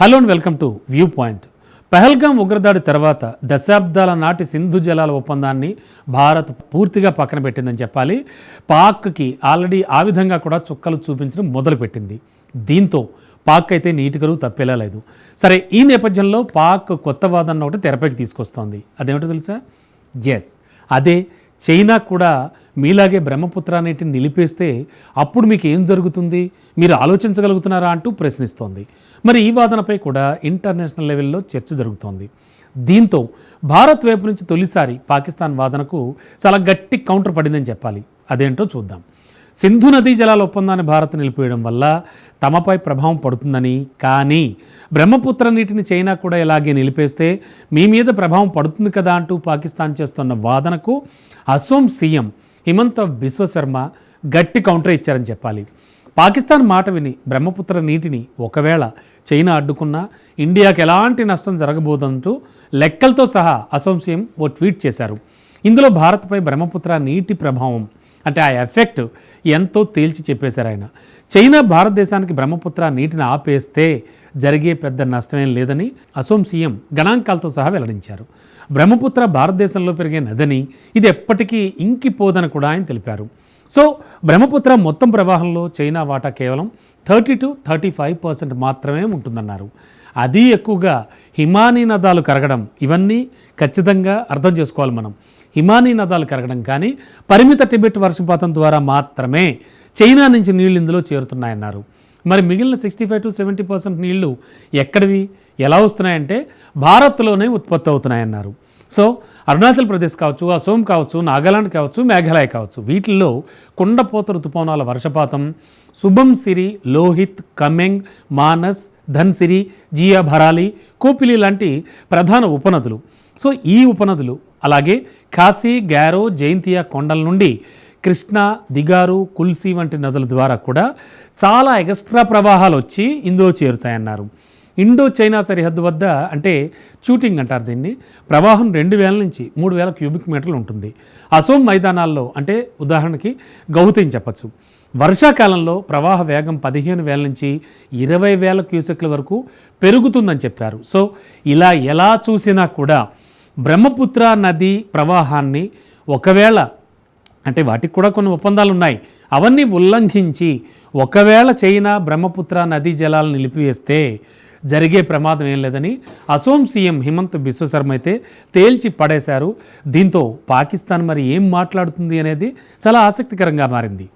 Hello and welcome to view point. Pahalgam ఉగ్రదాడి తర్వాత దశాబ్దాల నాటి సింధు జలాల ఒప్పందాన్ని భారత్ పూర్తిగా పక్కన పెట్టిందని చెప్పాలి. పాక్కి ఆల్రెడీ ఆ విధంగా కూడా చుక్కలు చూపించడం మొదలుపెట్టింది. దీంతో పాక్ అయితే నీటి కరువు తప్పేలా లేదు. సరే ఈ నేపథ్యంలో పాక్ కొత్త వాదన ఒకటి తెరపైకి తీసుకొస్తోంది. అదేమిటో తెలుసా? ఎస్ అదే చైనా కూడా మీలాగే బ్రహ్మపుత్ర నీటిని నిలిపేస్తే అప్పుడు మీకు ఏం జరుగుతుంది? మీరు ఆలోచించగలుగుతున్నారా అంటూ ప్రశ్నిస్తోంది. మరి ఈ వాదనపై కూడా ఇంటర్నేషనల్ లెవెల్లో చర్చ జరుగుతోంది. దీంతో భారత్ వైపు నుంచి తొలిసారి పాకిస్తాన్ వాదనకు చాలా గట్టి కౌంటర్ పడిందని చెప్పాలి. అదేంటో చూద్దాం. సింధు నదీ జలాల ఒప్పందాన్ని భారత్ నిలిపివేయడం వల్ల తమపై ప్రభావం పడుతుందని కానీ బ్రహ్మపుత్ర నీటిని చైనా కూడా ఇలాగే నిలిపేస్తే మీ మీద ప్రభావం పడుతుంది కదా అంటూ పాకిస్తాన్ చేస్తున్న వాదనకు అసోం సీఎం హిమంత బిశ్వశర్మ గట్టి కౌంటర్ ఇచ్చారని చెప్పాలి. పాకిస్తాన్ మాట విని బ్రహ్మపుత్ర నీటిని ఒకవేళ చైనా అడ్డుకున్నా ఇండియాకి ఎలాంటి నష్టం జరగబోదంటూ లెక్కలతో సహా అసోంశయం ఓ ట్వీట్ చేశారు. ఇందులో భారత్పై బ్రహ్మపుత్ర నీటి ప్రభావం అంటే ఆ ఎఫెక్ట్ ఎంతో తేల్చి చెప్పేశారు ఆయన. చైనా భారతదేశానికి బ్రహ్మపుత్ర నీటిని ఆపేస్తే జరిగే పెద్ద నష్టమేం లేదని అసోం సీఎం గణాంకాలతో సహా వెల్లడించారు. బ్రహ్మపుత్ర భారతదేశంలో పెరిగే నదని ఇది ఎప్పటికీ ఇంకిపోదని కూడా ఆయన తెలిపారు. సో బ్రహ్మపుత్ర మొత్తం ప్రవాహంలో చైనా వాటా కేవలం thirty to thirty five percent మాత్రమే ఉంటుందన్నారు. అది ఎక్కువగా హిమానీ నదాలు కరగడం ఇవన్నీ ఖచ్చితంగా అర్థం చేసుకోవాలి మనం. హిమానీ నదాలు కరగడం కానీ పరిమిత టిబెట్ వర్షపాతం ద్వారా మాత్రమే చైనా నుంచి నీళ్ళు ఇందులో చేరుతున్నాయన్నారు. మరి మిగిలిన sixty five to seventy percent నీళ్ళు ఎక్కడివి? ఎలా వస్తున్నాయంటే భారత్లోనే ఉత్పత్తి అవుతున్నాయన్నారు. సో అరుణాచల్ ప్రదేశ్ కావచ్చు అసోం కావచ్చు నాగాలాండ్ కావచ్చు మేఘాలయ కావచ్చు వీటిల్లో కుండపోత ఋతుపవనాల వర్షపాతం శుభం సిరి లోహిత్ కమెంగ్ మానస్ ధన్సిరి జియా భరాలి కోపిలి లాంటి ప్రధాన ఉపనదులు. సో ఈ ఉపనదులు అలాగే కాశీ గ్యారో జైంతియా కొండల నుండి కృష్ణ దిగారు కుల్సి వంటి నదుల ద్వారా కూడా చాలా ఎక్స్ట్రా ప్రవాహాలు వచ్చి ఇందులో చేరుతాయన్నారు. ఇండో చైనా సరిహద్దు వద్ద అంటే షూటింగ్ అంటారు దీన్ని. ప్రవాహం రెండు వేల నుంచి మూడు వేల క్యూబిక్ మీటర్లు ఉంటుంది. అసోం మైదానాల్లో అంటే ఉదాహరణకి గౌతని చెప్పచ్చు. వర్షాకాలంలో ప్రవాహ వేగం పదిహేను వేల నుంచి ఇరవై వేల క్యూసెక్ల వరకు పెరుగుతుందని చెప్పారు సో ఇలా ఎలా చూసినా కూడా బ్రహ్మపుత్ర నది ప్రవాహాన్ని ఒకవేళ అంటే వాటికి కూడా కొన్ని ఒప్పందాలు ఉన్నాయి. అవన్నీ ఉల్లంఘించి ఒకవేళ చైనా బ్రహ్మపుత్ర నదీ జలాలను నిలిపివేస్తే జరిగే ప్రమాదం ఏం లేదని అసోం సీఎం హిమంత్ బిశ్వశర్మ అయితే తేల్చి పడేశారు. దీంతో పాకిస్తాన్ మరి ఏం మాట్లాడుతుంది అనేది చాలా ఆసక్తికరంగా మారింది.